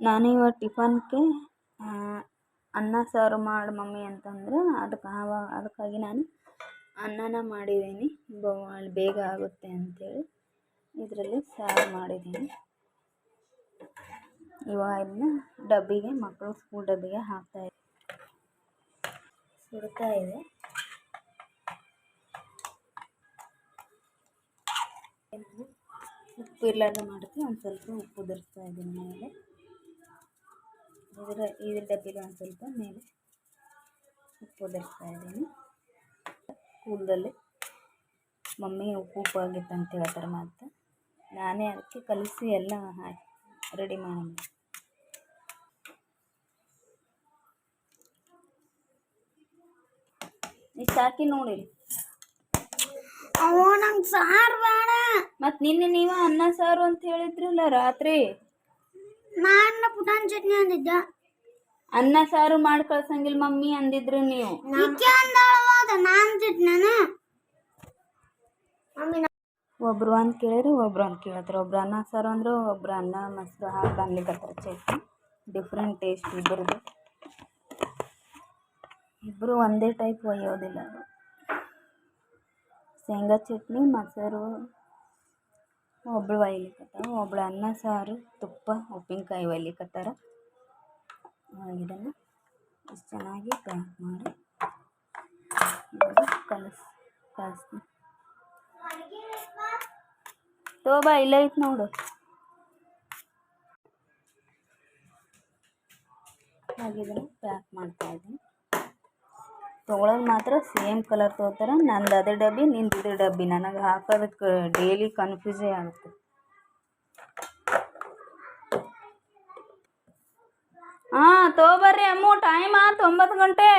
ನಾನು ಇವತ್ತು ಟಿಫನ್ಗೆ ಅನ್ನ ಸಾರು ಮಾಡು ಮಮ್ಮಿ ಅಂತಂದ್ರೆ ಅದಕ್ಕೆ ಆವಾಗ ಅದಕ್ಕಾಗಿ ನಾನು ಅನ್ನನ ಮಾಡಿದ್ದೀನಿ. ಬೇಗ ಆಗುತ್ತೆ ಅಂತೇಳಿ ಇದರಲ್ಲಿ ಸಾರು ಮಾಡಿದ್ದೀನಿ. ಇವಾಗ ಇದನ್ನ ಡಬ್ಬಿಗೆ, ಮಕ್ಕಳು ಸ್ಕೂಲ್ ಡಬ್ಬಿಗೆ ಹಾಕ್ತಾಯಿದ್ದೀನಿ ಸುಡ್ತಾ ಇದೆ. ಉಪ್ಪು ಇರ್ಲಾರ್ದೆ ಮಾಡ್ತೀವಿ ಒಂದು ಸ್ವಲ್ಪ ಉಪ್ಪು ಉದುರಿಸ್ತಾ ಇದ್ದೀನಿ ಮೇಲೆ ಇದರ ಇದ್ರ ಡಬ್ಬಿಲಿ ಒಂದು ಸ್ವಲ್ಪ ಮೇಲೆ ಉಪ್ಪು ಉದುರಿಸ್ತಾ ಇದ್ದೀನಿ. ಸ್ಕೂಲ್ದಲ್ಲಿ ಮಮ್ಮಿ ಉಪ್ಪು ಉಪ್ಪು ಆಗಿತ್ತು ಅಂತ ಹೇಳ್ತಾರೆ ಮತ್ತು ನಾನೇ ಅದಕ್ಕೆ ಕಲಿಸಿ ಎಲ್ಲ ಹಾಕಿ ರೆಡಿ ಮಾಡಿ ಇಷ್ಟು ಹಾಕಿ ನೋಡಿರಿ ಅವ ನಂಗೆ ಸಾರು ಬೇಡ. ಮತ್ತು ನಿನ್ನೆ ನೀವು ಅನ್ನ ಸಾರು ಅಂತ ಹೇಳಿದ್ರಲ್ಲ ರಾತ್ರಿ. ನಾನು ಪುಟಾನ್ ಚಟ್ನಿ ಅಂದಿದ್ದ. ಅನ್ನ ಸಾರು ಮಾಡಿ ಕಳ್ಸಂಗಿಲ್ಲ ಮಮ್ಮಿ ಅಂದಿದ್ರು ನೀವು. ಈಕೆ ಅಂದಳವಾದ ನಾನು ಚಟ್ನಿನ ಮಮ್ಮಿ ಒಬ್ರು ಅಂತ ಕೇಳಿದ್ರೆ ಒಬ್ರು ಅಂತ ಕೇಳತ್ತಾರೆ ಒಬ್ರು ಅನ್ನ ಸಾರು ಅಂದ್ರೆ ಒಬ್ರು ಅನ್ನ ಮೊಸರು ಹಾಕಿ ಅನ್ಲಿಕತ್ತಾರೆ ಚಟ್ನಿ. ಡಿಫ್ರೆಂಟ್ ಟೇಸ್ಟ್ ಇಬ್ಬರದು ಇಬ್ಬರು ಒಂದೇ ಟೈಪ್ ಒಯ್ಯೋದಿಲ್ಲ ಅದು. ಶೇಂಗಾ ಚಟ್ನಿ ಮೊಸರು ಒಬ್ಳು ಒಯ್ಲಿಕತ್ತಾವ ಒಬ್ಳು ಅನ್ನ, ಸಾರು, ತುಪ್ಪ, ಉಪ್ಪಿನಕಾಯಿ ಒಯ್ಲಿಕತ್ತಾರ ಇದನ್ನು ಇಷ್ಟು ಚೆನ್ನಾಗಿ ಪ್ಯಾಕ್ ಮಾಡಿ ಕಲಸ್, ಕಲಿಸ್ತೀನಿ. ತೋಬಾ, ಇಲ್ಲೇ ಐತೆ ನೋಡು. ಹಾಗಿದನ್ನು ಪ್ಯಾಕ್ ಮಾಡ್ತಾ ತೊಗೊಳೋದು ಮಾತ್ರ ಸೇಮ್ ಕಲರ್ ತೊಗೋತಾರೆ. ನಂದು ಅದೇ ಡಬ್ಬಿ, ನಿಂದು ಇದೇ ಡಬ್ಬಿ. ನನಗೆ ಹಾಕೋದಕ್ಕೆ ಡೈಲಿ ಕನ್ಫ್ಯೂಸೇ ಆಗುತ್ತೆ. ಹಾಂ ತೊಗೊಬರ್ರಿ ಅಮ್ಮು. ಟೈಮ್ ಆತು ಒಂಬತ್ತು ಗಂಟೆ.